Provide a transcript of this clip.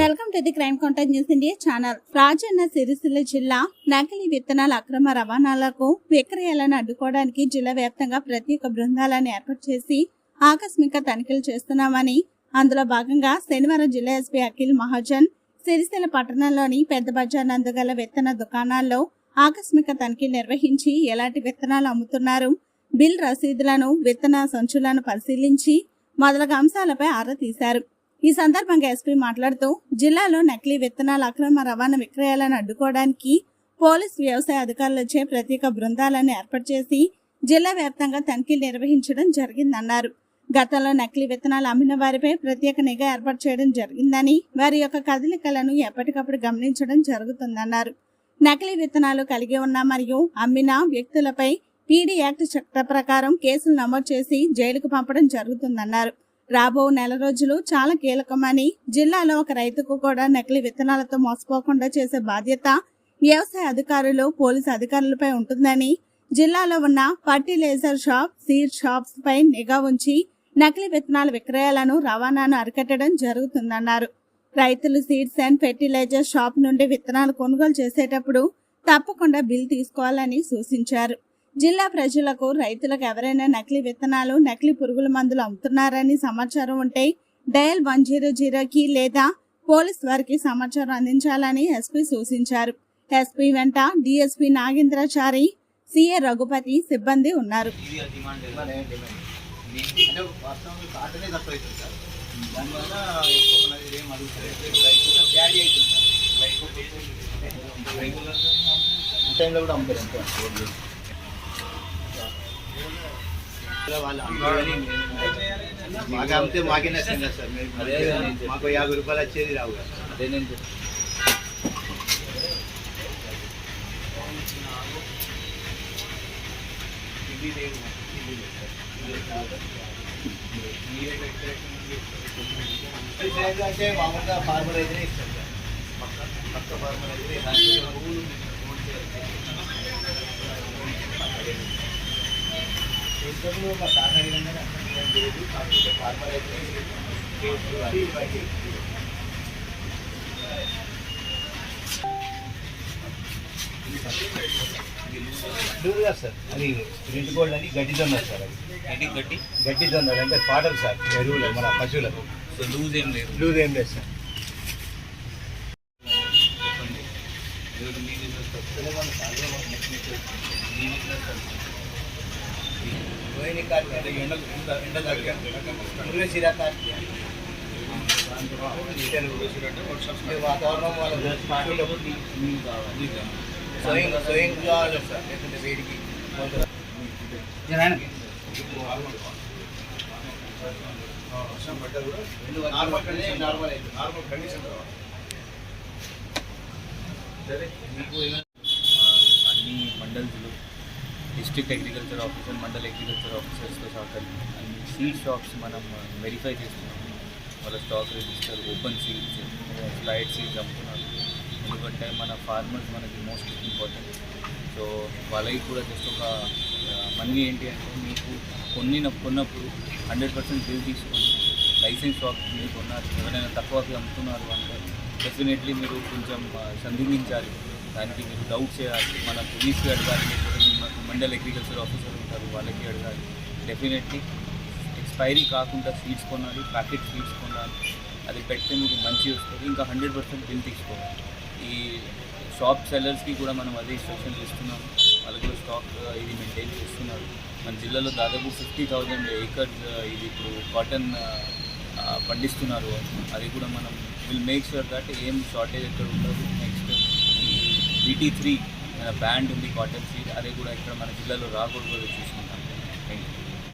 Welcome to the crime contact news India channel. Rajanna Sircilla జిల్లా నకిలీ విత్తనాల అక్రమ రవాణాలకు విక్రయాలను అడ్డుకోవడానికి జిల్లా వ్యాప్తంగా ప్రత్యేక బృందాలను ఏర్పాటు చేసి ఆకస్మిక తనిఖీలు చేస్తున్నామని అందులో భాగంగా శనివారం జిల్లా ఎస్పీ అఖిల్ మహాజన్ సిరిసిల్ల పట్టణంలోని పెద్ద బజార్ నందుగల విత్తన దుకాణాల్లో ఆకస్మిక తనిఖీ నిర్వహించి ఎలాంటి విత్తనాలు అమ్ముతున్నారు బిల్ రసీదులను విత్తన సంచులను పరిశీలించి మొదలగు అంశాలపై ఆరా తీశారు. ఈ సందర్భంగా ఎస్పీ మాట్లాడుతూ జిల్లాలో నకిలీ విత్తనాల అక్రమ రవాణా విక్రయాలను అడ్డుకోవడానికి పోలీస్ వ్యవసాయ అధికారులచే ప్రత్యేక బృందాలను ఏర్పాటు చేసి జిల్లా వ్యాప్తంగా తనిఖీలు నిర్వహించడం జరిగిందన్నారు. గతంలో నకిలీ విత్తనాలు అమ్మిన వారిపై ప్రత్యేక నిఘా ఏర్పాటు చేయడం జరిగిందని వారి యొక్క కదలికలను ఎప్పటికప్పుడు గమనించడం జరుగుతుందన్నారు. నకిలీ విత్తనాలు కలిగి ఉన్న మరియు అమ్మిన వ్యక్తులపై పీడీ యాక్ట్ చట్ట ప్రకారం కేసులు నమోదు చేసి జైలుకు పంపడం జరుగుతుందన్నారు. రాబో నెల రోజులు చాలా కీలకమని జిల్లాలో ఒక రైతుకు కూడా నకిలీ విత్తనాలతో మోసపోకుండా చేసే బాధ్యత వ్యవసాయ అధికారులు పోలీసు అధికారులపై ఉంటుందని జిల్లాలో ఉన్న ఫర్టిలైజర్ షాప్ సీడ్ షాప్స్ పై నిఘా ఉంచి నకిలీ విత్తనాల విక్రయాలను రవాణాను అరికట్టడం జరుగుతుందన్నారు. రైతులు సీడ్స్ అండ్ ఫెర్టిలైజర్ షాప్ నుండి విత్తనాలు కొనుగోలు చేసేటప్పుడు తప్పకుండా బిల్ తీసుకోవాలని సూచించారు. జిల్లా ప్రజలకు రైతులకు ఎవరైనా నకిలీ విత్తనాలు నకిలీ పురుగుల మందులు అమ్ముతున్నారని సమాచారం ఉంటే డయల్ వన్ జీరో జీరోకి లేదా పోలీస్ వారికి సమాచారం అందించాలని ఎస్పీ సూచించారు. ఎస్పీ వెంట డిఎస్పీ నాగేంద్రాచారి సిఏ రఘుపతి సిబ్బంది ఉన్నారు. ఇది డిమాండ్ మాకు అమ్మితే మాకే నష్టం కదా సార్ మేము మాకు యాభై రూపాయలు వచ్చేది రావు కదా అదే నేను ఇది లేదు ఇది లేదు సార్ అంటే మామూలుగా ఫార్మర్ అయితేనే ఇస్తాం సార్ పక్క పక్క ఫార్మర్ అయితే మా లేదు కాకపోతే అయితే అది సార్ అది రెడ్ గోల్డ్ అని గడ్డి జొన్న సార్ అది. గట్టి గడ్డి? జొన్న అంటే పాటలు సార్ ఎరువులు మన పశువులకు. సో లూజ్ ఏం లేదు. లూజ్ ఏం లేదు సార్. చెప్పండి. ఎవరు మీ బిజినెస్ రోహిణి కార్తీ ఎండ ఎండ ఎండ మురుగశిర కార్తీ వాతావరణం వాళ్ళ పశువులకు నీళ్ళు కావాలి స్వయం స్వయం కావాలి సార్ లేకుంటే వేడికి నార్మల్ కండిషన్ నార్మల్ అయితే నార్మల్ కండిషన్ సరే మీకు ఏమైనా అన్ని మండల్స్లో డిస్ట్రిక్ట్ అగ్రికల్చర్ ఆఫీసర్ మండల అగ్రికల్చర్ ఆఫీసర్స్తో సహా అన్ని సీడ్ షాప్స్ మనం uh, వెరిఫై చేస్తున్నాం. వాళ్ళ stock register open seeds flight seeds అమ్ముతున్నారు. ఎందుకంటే మన ఫార్మర్స్ మనకి మోస్ట్ ఇంపార్టెంట్ సో వాళ్ళకి కూడా జస్ట్ ఒక uh, మనీ ఏంటి అంటే మీకు కొన్ని కొన్నప్పుడు హండ్రెడ్ పర్సెంట్ బిల్ తీసుకొని లైసెన్స్ షాప్ మీరు కొన్నారు. ఎవరైనా తక్కువకి అమ్ముతున్నారు అంటే డెఫినెట్లీ మీరు కొంచెం uh, ఆ, దానికి మీరు డౌట్ చేయాలి. మన పోలీస్కి అడగాలి. మండల్ అగ్రికల్చర్ ఆఫీసర్ ఉంటారు వాళ్ళకి అడగాలి. డెఫినెట్లీ ఎక్స్పైరీ కాకుండా సీడ్స్ కొనాలి ప్యాకెట్ సీడ్స్ కొనాలి. అది పెడితే మీకు మంచి వస్తుంది. ఇంకా హండ్రెడ్ పర్సెంట్ బిల్ తీసుకోవాలి. ఈ షాప్ సెల్లర్స్కి కూడా మనం అదే ఇన్స్ట్రక్షన్స్ ఇస్తున్నాం వాళ్ళకి కూడా స్టాక్ ఇది మెయింటైన్ చేస్తున్నారు. మన జిల్లాలో దాదాపు ఫిఫ్టీ థౌజండ్ ఏకర్స్ ఇది ఇప్పుడు కాటన్ పండిస్తున్నారు. అది కూడా మనం విల్ మేక్ షూర్ దట్ ఏం షార్టేజ్ ఎక్కడ ఉండదు. నెక్స్ట్ ఈ బీటీ త్రీ బ్యాండ్ ఉంది కాటన్ సీడ్ అది కూడా ఇక్కడ మన జిల్లాలో రాకూడదు చూసుకుంటాం. Thank you